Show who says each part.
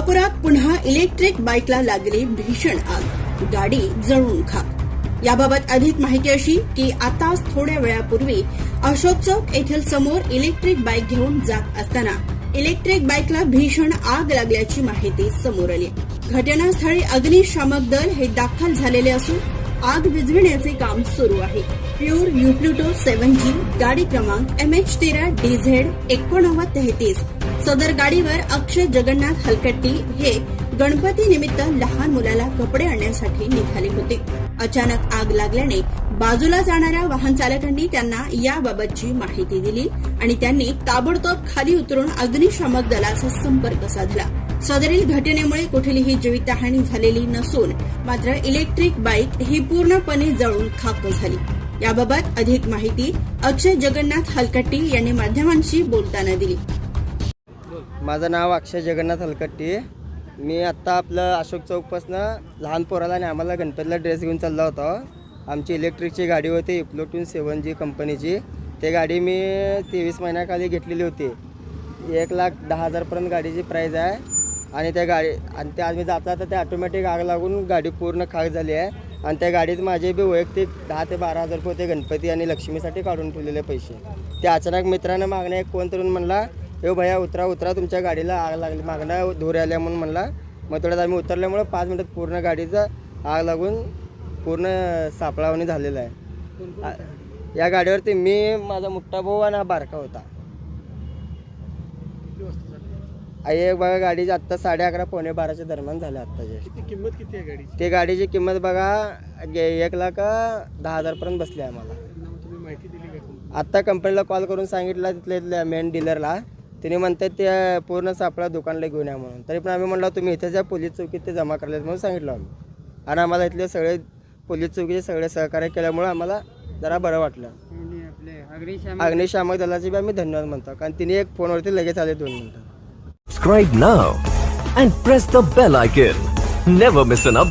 Speaker 1: सोलापुरात पुन्हा इलेक्ट्रिक बाईकला लागली भीषण आग. गाडी जळून खाक. याबाबत अधिक माहिती अशी की आताच थोड्या वेळापूर्वी अशोक चौक येथील समोर इलेक्ट्रिक बाईक घेऊन जात असताना इलेक्ट्रिक बाईकला भीषण आग लागल्याची माहिती समोर आली. घटनास्थळी अग्निशामक दल हे दाखल झालेले असून आग विझविण्याचे काम सुरू आहे. प्युर युप्लुटो सेव्हन जी गाडी क्रमांक एम एच तेरा डी झेड एकोणनव्वद तेहतीस सदर गाडीवर अक्षय जगन्नाथ हलकट्टी हे गणपती निमित्त लहान मुलाला कपडे आणण्यासाठी निघाले होते. अचानक आग लागल्याने बाजूला जाणाऱ्या वाहन चालकांनी त्यांना याबाबतची माहिती दिली आणि त्यांनी ताबडतोब खाली उतरून अग्निशामक दलाचा संपर्क साधला. सदरील घटनेमुळे कुठलीही जीवितहानी झालेली नसून मात्र इलेक्ट्रिक बाईक ही पूर्णपणे जळून खाक झाली. याबाबत अधिक माहिती अक्षय जगन्नाथ हलकट्टी यांनी माध्यमांशी बोलताना दिली.
Speaker 2: माझं नाव अक्षय जगन्नाथ हलकट्टी. मी आत्ता आपलं अशोक चौकपासनं लहान पोराला आणि आम्हाला गणपतीला ड्रेस घेऊन चाललो होतो. आमची इलेक्ट्रिकची गाडी होती इप्लोटून सेवन जी कंपनीची. ते गाडी मी तेवीस महिन्याखाली घेतलेली होती. एक लाख दहा हजारपर्यंत गाडीची प्राईज आहे. आणि त्या गाडी आणि ते आम्ही जाता तर ते ऑटोमॅटिक आग लागून गाडी पूर्ण खाक झाली आहे. आणि त्या गाडीत माझे बी वैयक्तिक दहा ते बारा हजार रुपये होते गणपती आणि लक्ष्मीसाठी काढून ठेवलेले पैसे. ते अचानक मित्रानं मागणं एक कोण तरुण म्हणला यो भैया उतरा उतरा तुमच्या गाडीला आग लागली. मागणं धूर आल्या म्हणून म्हणला. मग थोड्यात आम्ही उतरल्यामुळं पाच मिनिटात पूर्ण गाडीचं आग लागून पूर्ण सापळावणी झालेलं आहे. आ- या गाडीवरती मी माझा मोठा भाऊ आणि हा बारका होता. आई एक बघा गाडीची आत्ता साडे अकरा पावणे बाराच्या दरम्यान झाल्या आत्ताचे
Speaker 3: किती किंमत किती आहे गाडीची?
Speaker 2: ते गाडीची किंमत बघा गे- एक लाख दहा हजारपर्यंत बसली आहे आम्हाला.
Speaker 3: नाव तुम्ही माहिती दिली का तुम्ही
Speaker 2: आत्ता कंपनीला कॉल करून सांगितलं तिथल्या इथल्या मेन डीलरला तिने म्हणतात ते पूर्ण सापळा दुकानला घेऊन या म्हणून. तरी पण आम्ही म्हणलो तुम्ही इथे ज्या पोलीस चौकीत ते जमा करलेत म्हणून सांगितलं आम्ही. आणि आम्हाला इथले सगळे पोलीस चौकीचे सगळे सहकार्य केल्यामुळे आम्हाला जरा बरं वाटलं.
Speaker 3: आणि आपले अग्निशामक
Speaker 2: अग्निशामक दलाचे बी आम्ही धन्यवाद म्हणतो कारण तिने एक फोनवरती लगेच आले दोन मिनटं.
Speaker 4: Now and press the bell icon. Never miss an update.